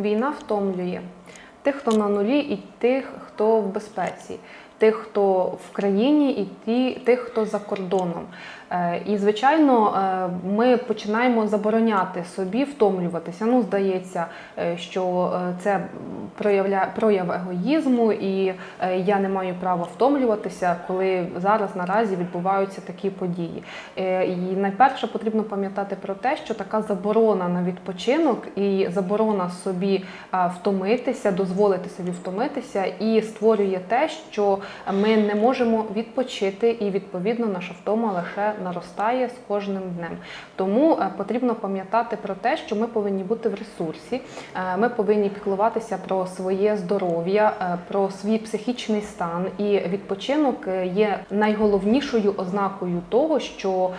Війна втомлює тих, хто на нулі, і тих, хто в безпеці, тих, хто в країні, і ті, тих, хто за кордоном. Е, І, звичайно, е, ми починаємо забороняти собі втомлюватися. Ну, здається, е, що це проявля... прояв егоїзму, і я не маю права втомлюватися, коли зараз наразі відбуваються такі події. І найперше потрібно пам'ятати про те, що така заборона на відпочинок і заборона собі втомитися, дозволити собі втомитися, і створює те, що ми не можемо відпочити, і відповідно наша втома лише наростає з кожним днем. Тому е, потрібно пам'ятати про те, що ми повинні бути в ресурсі, е, ми повинні піклуватися про своє здоров'я, е, про свій психічний стан. І відпочинок є найголовнішою ознакою того, що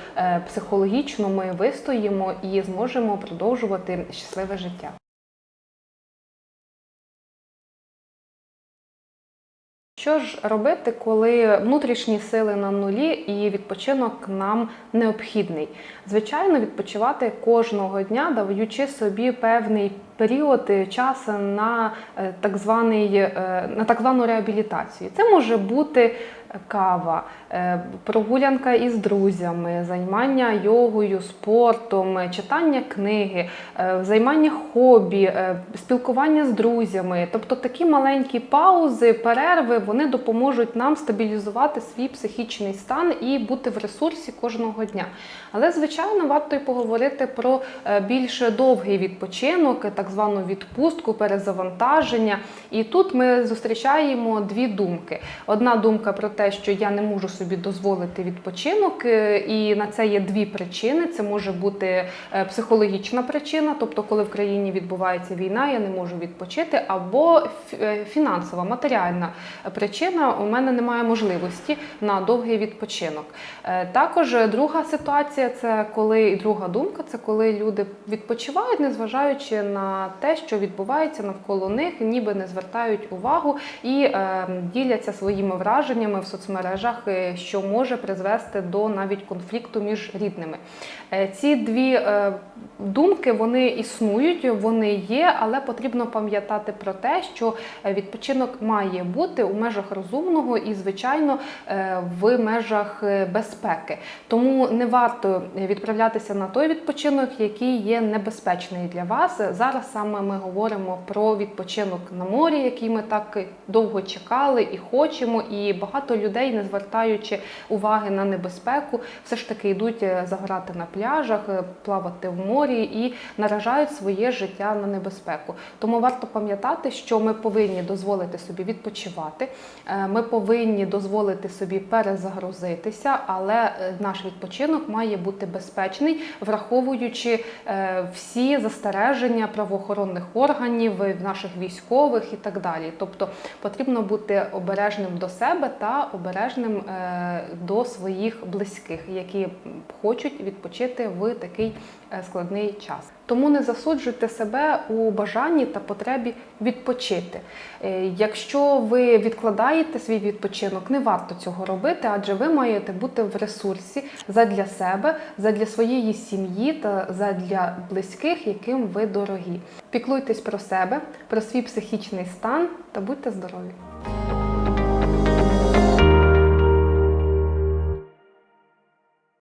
психологічно ми вистоїмо і зможемо продовжувати щасливе життя. Що ж робити, коли внутрішні сили на нулі і відпочинок нам необхідний? Звичайно, відпочивати кожного дня, даючи собі певний період часу на е, так званий е, на так звану реабілітацію. Це може бути кава, е, прогулянка із друзями, займання йогою, спортом, читання книги, е, займання хобі, е, спілкування з друзями. Тобто такі маленькі паузи, перерви вони допоможуть нам стабілізувати свій психічний стан і бути в ресурсі кожного дня. Але, звичайно, варто й поговорити про більш довгий відпочинок, так звану відпустку, перезавантаження. І тут ми зустрічаємо дві думки. Одна думка про те, що я не можу собі дозволити відпочинок, е, і на це є дві причини. Це може бути е, психологічна причина, тобто, коли в країні відбувається війна, я не можу відпочити, або е, фінансова, матеріальна причина. У мене немає можливості на довгий відпочинок. Також друга ситуація це коли і друга думка, це коли люди відпочивають, незважаючи на те, що відбувається навколо них, ніби не звертають увагу і е, діляться своїми враженнями в соцмережах, е, що може призвести до навіть конфлікту між рідними. Е, Ці дві е, думки вони існують, вони є, але потрібно пам'ятати про те, що відпочинок має бути у межах розумного і, звичайно, в межах безпеки. Тому не варто відправлятися на той відпочинок, який є небезпечний для вас. Зараз саме ми говоримо про відпочинок на морі, який ми так довго чекали і хочемо. І багато людей, не звертаючи уваги на небезпеку, все ж таки йдуть е, загорати на пляжах, е, плавати в морі і наражають своє життя на небезпеку. Тому варто пам'ятати, що ми повинні дозволити собі відпочивати, е, ми повинні дозволити собі перезагрузитися, але наш відпочинок має бути безпечний, враховуючи всі застереження правоохоронних органів, наших військових і так далі. Тобто потрібно бути обережним до себе та обережним е, до своїх близьких, які хочуть відпочити в такий е, складний час. Тому не засуджуйте себе у бажанні та потребі відпочити. Е, Якщо ви відкладаєте свій відпочинок, не варто цього робити, адже ви маєте бути в ресурсі задля себе, задля своєї сім'ї та задля близьких, яким ви дорогі. Піклуйтесь про себе, про свій психічний стан та будьте здорові!